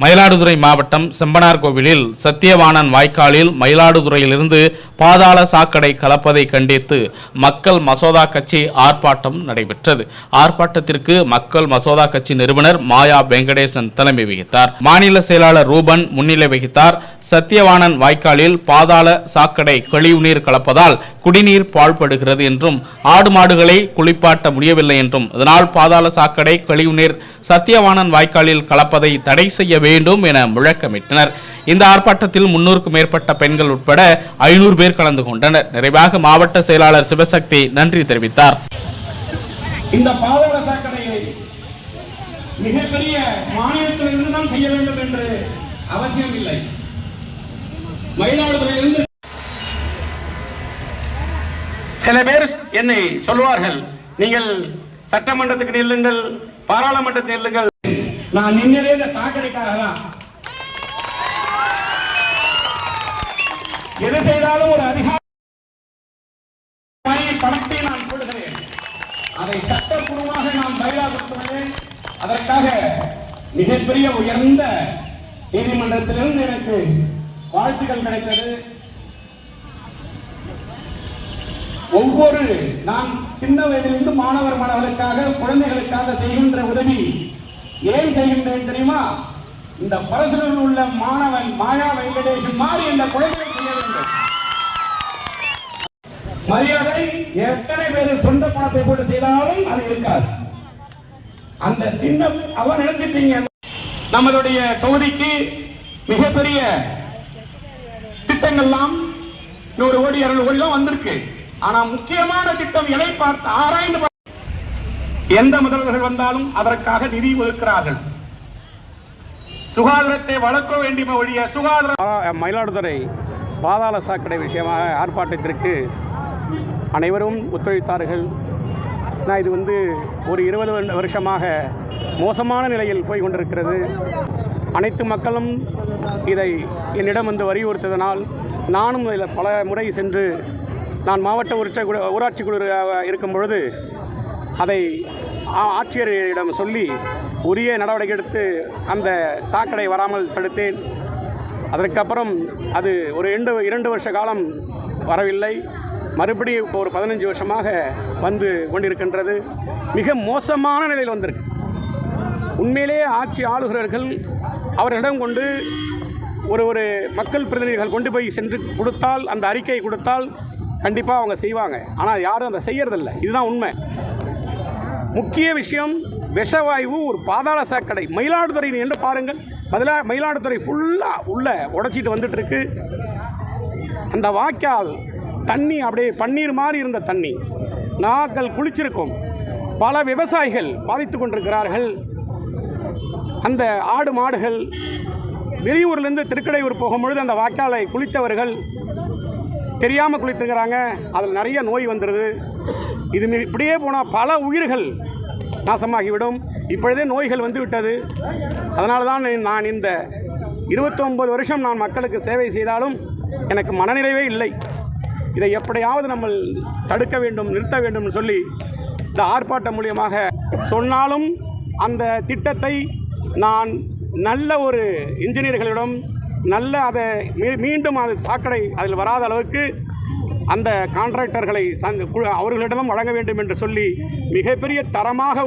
மயிலாடுதுறை மாவட்டம் செம்பனார் கோவிலில் சத்தியவாணன் வாய்க்காலில் மயிலாடுதுறையிலிருந்து பாதாள சாக்கடை கலப்பதை கண்டித்து மக்கள் மசோதா கட்சி ஆர்ப்பாட்டம் நடைபெற்றது. ஆர்ப்பாட்டத்திற்கு மக்கள் மசோதா கட்சி நிறுவனர் மாயா வெங்கடேசன் தலைமை வகித்தார். மாநில செயலாளர் ரூபன் முன்னிலை வகித்தார். சத்தியவாணன் வாய்க்காலில் பாதாள சாக்கடை கழிவுநீர் கலப்பதால் குடிநீர் பாழ்படுகிறது என்றும் ஆடு மாடுகளை குளிப்பாட்ட முடியவில்லை என்றும் இதனால் பாதாள சாக்கடை கழிவுநீர் சத்தியவாணன் வாய்க்காலில் கலப்பதை தடை செய்ய வேண்டும் என முழக்கமிட்டனர். இந்த ஆர்ப்பாட்டத்தில் முன்னூறுக்கும் மேற்பட்ட பெண்கள் உட்பட ஐநூறு பேர் கலந்து கொண்டனர். நிறைவாக மாவட்ட செயலாளர் சிவசக்தி நன்றி தெரிவித்தார். இந்த பாதாள சாக்கடையை மிகப்பெரிய மாநிலத்திலிருந்து தான் செய்ய வேண்டும் என்று அவசியம் இல்லை மயிலாடுதுறையிலிருந்து சில பேர் என்னை சொல்வார்கள் நீங்கள் சட்டமன்றத்துக்கு நில்லுங்கள் பாராளுமன்றத்துக்கு நில்லுங்கள். நான் நின்னதே இந்த சாக்கடைக்காக தான் எது செய்தாலும் ஒரு அதிகாரி பணத்தை நான் கொடுக்கிறேன் அதை சட்டப்பூர்வமாக நான் பயிலாக்குகிறேன் அதற்காக மிகப்பெரிய உயர்ந்த நீதிமன்றத்திலிருந்து எனக்கு வாழ்த்துக்கள் கிடைத்தது. ஒவ்வொரு நான் சின்ன வயதிலிருந்து மாணவர் மாணவர்களுக்காக குழந்தைகளுக்காக செய்கின்ற உதவி ஏன் செய்கின்றேன் தெரியுமா? இந்த பரசுரில் உள்ள மாணவன் மாயா வெங்கடேஷன் மாறி இந்த குழந்தைகள் செய்ய வேண்டும். மரியாதை எத்தனை பேர் சொந்த பணத்தை போட்டு செய்தாலும் அது இருக்காது. அந்த சின்ன அவன் நினைச்சிட்டீங்க. நம்மளுடைய தொகுதிக்கு மிகப்பெரிய திட்டங்கள்லாம் நூறு கோடி இரநூறு கோடி தான் வந்திருக்கு. ஆனா முக்கியமான திட்டம் எதை பார்த்து ஆராய்ந்து எந்த முதல்வர்கள் வந்தாலும் அதற்காக நிதி ஒதுக்கிறார்கள். சுகாதாரத்தை வளர்க்க வேண்டிய ஒழிய சுகாதார மயிலாடுதுறை பாதாள சாக்கடை விஷயமாக ஆர்ப்பாட்டத்திற்கு அனைவரும் ஒத்துழைத்தார்கள். நான் இது வந்து ஒரு இருபது வருஷமாக மோசமான நிலையில் போய் கொண்டிருக்கிறது. அனைத்து மக்களும் இதை என்னிடம் வந்து வலியுறுத்ததனால் நானும் இதில் பல முறை சென்று நான் மாவட்ட உச்ச குழு ஊராட்சி குழு இருக்கும் பொழுது அதை ஆ- ஆட்சியரிடம் சொல்லி உரிய நடவடிக்கை எடுத்து அந்த சாக்கடை வராமல் தடுத்தேன். அதற்கப்புறம் அது ஒரு இரண்டு இரண்டு வருஷ காலம் வரவில்லை. மறுபடியும் இப்போ ஒரு பதினஞ்சு வருஷமாக வந்து கொண்டிருக்கின்றது. மிக மோசமான நிலையில் வந்திருக்கு. உண்மையிலேயே ஆட்சி ஆளுகிறவர்கள் அவர்களிடம் கொண்டு ஒரு ஒரு மக்கள் பிரதிநிதிகள் கொண்டு போய் சென்று கொடுத்தால் அந்த அறிக்கையை கொடுத்தால் கண்டிப்பாக அவங்க செய்வாங்க. ஆனால் யாரும் அதை செய்யறதில்லை. இதுதான் உண்மை. முக்கிய விஷயம் விஷவாயு ஒரு பாதாள சாக்கடை. மயிலாடுதுறை என்று பாருங்கள். பதிலாக மயிலாடுதுறை ஃபுல்லாக உள்ள உடைச்சிட்டு வந்துட்டு இருக்கு அந்த வாய்க்கால் தண்ணி அப்படியே பன்னீர் மாதிரி இருந்த தண்ணி. நாங்கள் குளிச்சிருக்கோம். பல விவசாயிகள் பாதித்து கொண்டிருக்கிறார்கள். அந்த ஆடு மாடுகள் வெளியூர்லேருந்து திருக்கடையூர் போகும்பொழுது அந்த வாய்க்காலை குளித்தவர்கள் தெரியாமல் குளித்துக்கிறாங்க. அதில் நிறைய நோய் வந்துடுது இது இப்படியே போனால் பல உயிர்கள் நாசமாகிவிடும். இப்பொழுதே நோய்கள் வந்து விட்டது. அதனால தான் நான் இந்த 29 வருஷம் நான் மக்களுக்கு சேவை செய்தாலும் எனக்கு மனநிறைவே இல்லை. இதை எப்படியாவது நம்ம தடுக்க வேண்டும் நிறுத்த வேண்டும் சொல்லி இந்த ஆர்ப்பாட்டம் மூலியமாக சொன்னாலும் அந்த திட்டத்தை நான் நல்ல ஒரு இன்ஜினியர்களிடம் நல்ல அதை மீண்டும் அது சாக்கடை அதில் வராத அளவுக்கு அந்த கான்ட்ராக்டர்களை சந்த அவர்களிடமும் வழங்க வேண்டும் என்று சொல்லி மிகப்பெரிய தரமாக